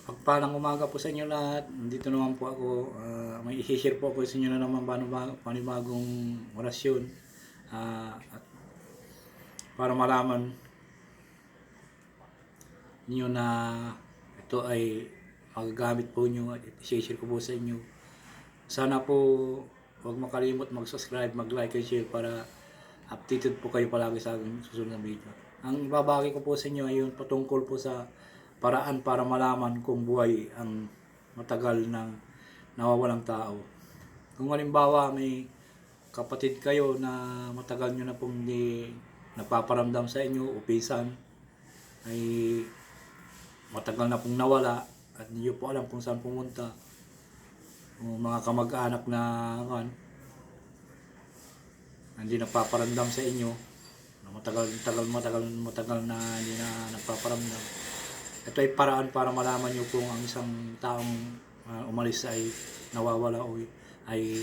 Pagpalang umaga po sa inyo lahat. Dito naman po ako. ah, may i-share po ako sa inyo na naman panibag- panibagong orasyon. Ah, at para malaman niyo na ito ay magagamit po nyo at i-share ko po sa inyo. Sana po huwag makalimot mag-subscribe, mag-like and share para updated po kayo palagi sa aking susunod na video. Ang ibabagi ko po sa inyo ay yung patungkol po sa paraan para malaman kung buhay ang matagal ng nawawalang tao. Kung halimbawa may kapatid kayo na matagal nyo na pong hindi napaparamdam sa inyo, upisan, ay matagal na pong nawala at hindi po alam kung saan pumunta. O mga kamag-anak na kan, hindi nagpaparamdam sa inyo, na matagal, matagal, matagal, matagal na hindi na nagpaparamdam. Ito ay paraan para malaman nyo kung ang isang taong ah, umalis ay nawawala o ay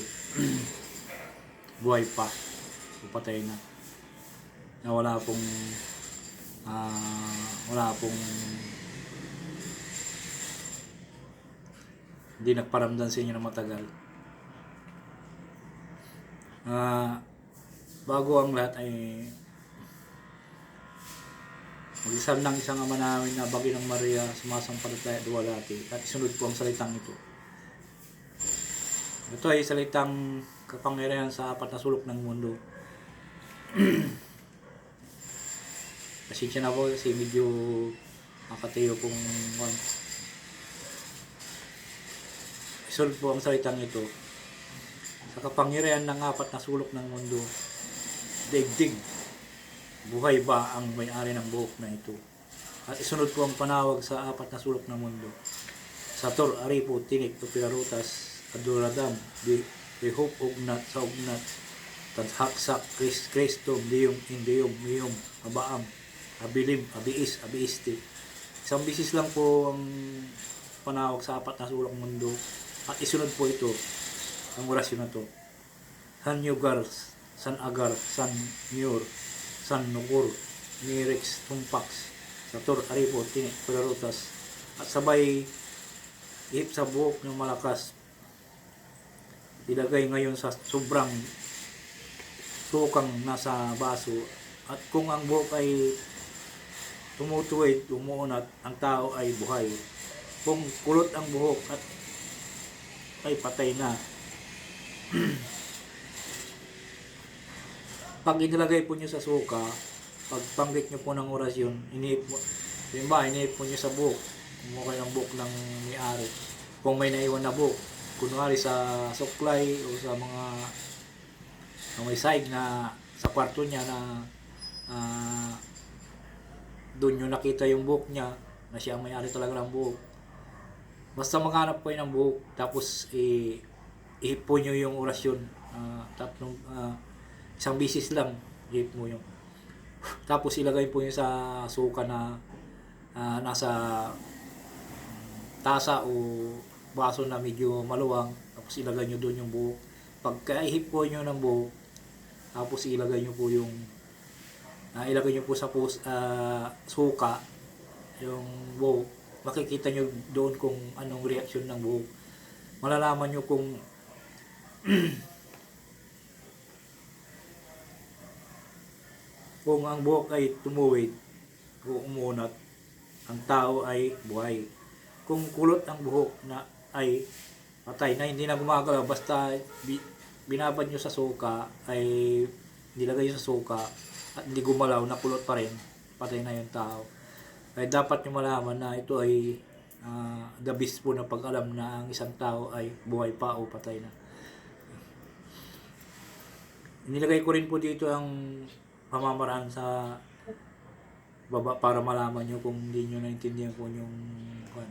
buhay pa o patay na. Na wala pong ah, wala pong hindi nagparamdam sa inyo na matagal. Ah, bago ang lahat ay Mag-isal ng isang ama namin na bagi ng Maria, sumasampalataya at walati, at isunod po ang salitang ito. Ito ay salitang kapangyarihan sa apat na sulok ng mundo. Pasensya na po kasi medyo makatayo pong one. Isunod po ang salitang ito. Sa kapangyarihan ng apat na sulok ng mundo, daigdig, buhay ba ang may-ari ng buhok na ito? At isunod ko ang panawag sa apat na sulok ng mundo. Sator, Aripo, Tinik, Tupirarutas, Adoradam, Di, Dihop, Ugnat, sa Ugnat, Tanhaksak, Kris, Kristom, Diyom, Indiyom, Miyom, Abaam, Abilim, Abiis, Abiisti. Isang bisis lang po ang panawag sa apat na sulok ng mundo. At isunod po ito, ang orasyon na to. San Yugar, San Agar, San Miur, San Nukur, Mirex, Tumpax, Satur, Aripo, Tinik, Pularutas, at sabay ihip sa buhok ng malakas. Ilagay ngayon sa sobrang sukang nasa baso at kung ang buhok ay tumutuwid, umuunat, ang tao ay buhay. Kung kulot ang buhok at ay patay na. pag inilagay po nyo sa suka, pag panggit nyo po ng orasyon, iniip mo, yun iniip po nyo sa buhok, kumuha kayo ng buhok ng may-ari. Kung may naiwan na buhok, kunwari sa suklay o sa mga na may side na sa kwarto niya na ah, doon nyo nakita yung buhok niya na siya ang may-ari talaga ng buhok. Basta maghanap po ng buhok, tapos i ihip po nyo yung orasyon. ah, tatlong, ah, isang bisis lang, ihip mo yung. Tapos ilagay po nyo sa suka na ah, nasa mm, tasa o baso na medyo maluwang. Tapos ilagay nyo doon yung buhok. Pagka ihip po nyo ng buhok, tapos ilagay nyo po yung ah, ilagay nyo po sa pus, ah, suka yung buhok makikita nyo doon kung anong reaksyon ng buhok malalaman nyo kung kung ang buhok ay tumuwid o umunat ang tao ay buhay. Kung kulot ang buhok na ay patay na hindi na gumagalaw basta bi, binabad nyo sa suka ay nilagay sa suka at hindi gumalaw na kulot pa rin patay na yung tao. Ay dapat nyo malaman na ito ay ah, the best po na pag-alam na ang isang tao ay buhay pa o patay na. Nilagay ko rin po dito ang pamamaraan sa baba para malaman nyo kung hindi nyo naintindihan po yung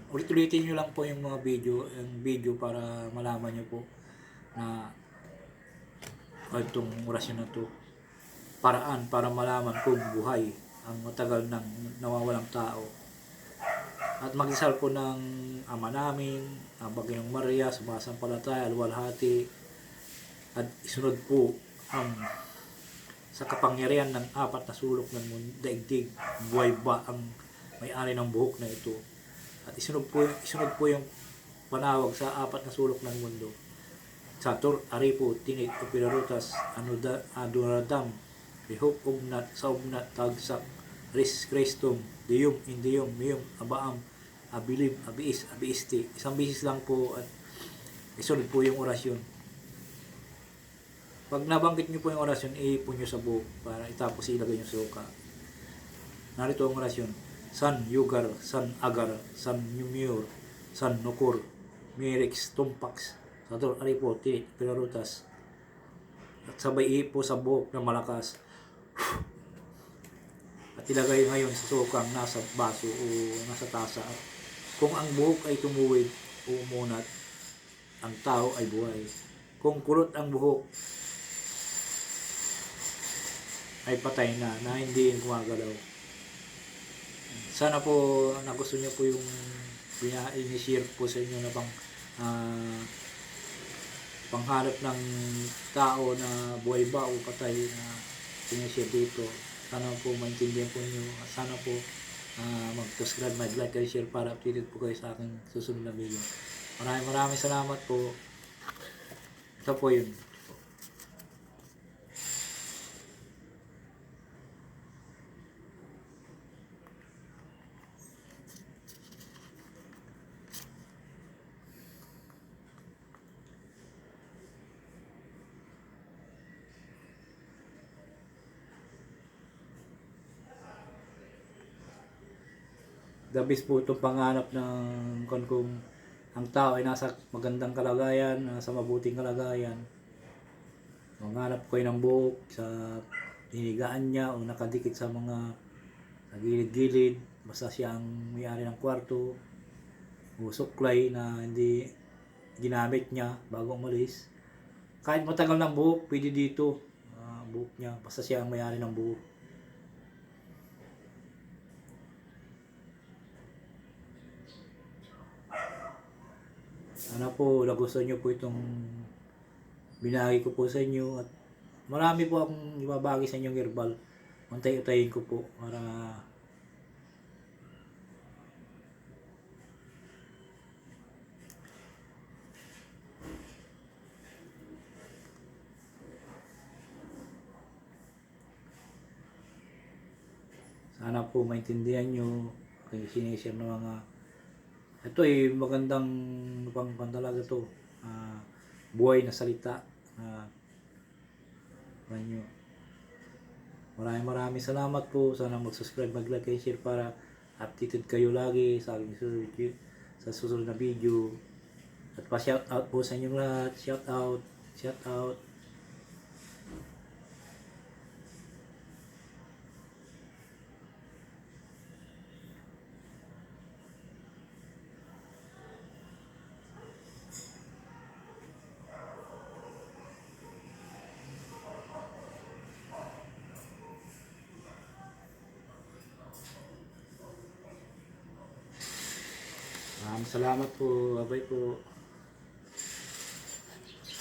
ulit-ulitin nyo lang po yung mga video yung video para malaman nyo po na itong orasyon na to. Paraan para malaman kung buhay ang matagal ng nawawalang tao. At mag-isal po ng ama namin ang Baginong Maria sumasampalataya alwalhati. At isunod po ang sa kapangyarihan ng apat na sulok ng mundo, daigdig, buhay ba ang may-ari ng buhok na ito. At isunod po, isunod po yung panawag sa apat na sulok ng mundo. Satur, Aripo, Tinik, Opirarutas, Anuda, Aduradam, Rihop, Ugnat, Saugnat, Tagsak, Ris, Christum, Diyum, Indiyum, Miyum, Abaam, Abilib, Abiis, Abiisti. Isang bisis lang po at isunod po yung orasyon. Pag nabanggit niyo po yung orasyon, iipon niyo sa buhok para itapos ilagay niyo sa suka. Narito ang orasyon. San Yugar, San Agar, San Numur, San Nukur, Mirix, Tumpax, Sator, Aripo, Tinit, Pirarutas. At sabay ipo sa buhok na malakas. At ilagay ngayon sa sukang nasa baso o nasa tasa. At kung ang buhok ay tumuwid o umunat, ang tao ay buhay. Kung kulot ang buhok, ay patay na, na hindi gumagalaw. Sana po nagustuhan niyo po yung ini-share po sa inyo na pang ah, panghanap ng tao na buhay ba o patay na sinishare dito. Sana po maintindihan po niyo. Sana po ah, mag-subscribe, mag-like, and share para updated po kayo sa aking susunod na video. Maraming maraming salamat po. Ito po yun. The best po itong panganap ng kung, kung ang tao ay nasa magandang kalagayan, nasa mabuting kalagayan. Manganap ko ng buhok sa hinigaan niya o nakadikit sa mga sa gilid-gilid. Basta siya ang may-ari ng kwarto o suklay na hindi ginamit niya bago umalis. Kahit matagal ng buhok, pwede dito. ah, buhok niya. Basta siya ang may-ari ng buhok. Sana po nagustuhan niyo po itong binagi ko po sa inyo at marami po akong ibabagi sa inyong herbal. Antay-utayin ko po para sana po maintindihan nyo kay sinishare ng mga ito ay magandang pang pang talaga to. Ah, buhay na salita. Uh, nyo. Maraming maraming salamat po. Sana mag-subscribe, mag-like, and share para updated kayo lagi sa aking susunod, sa susunod na video. At pa-shout out po sa inyong lahat. Shout out. Salamat po. Bye po.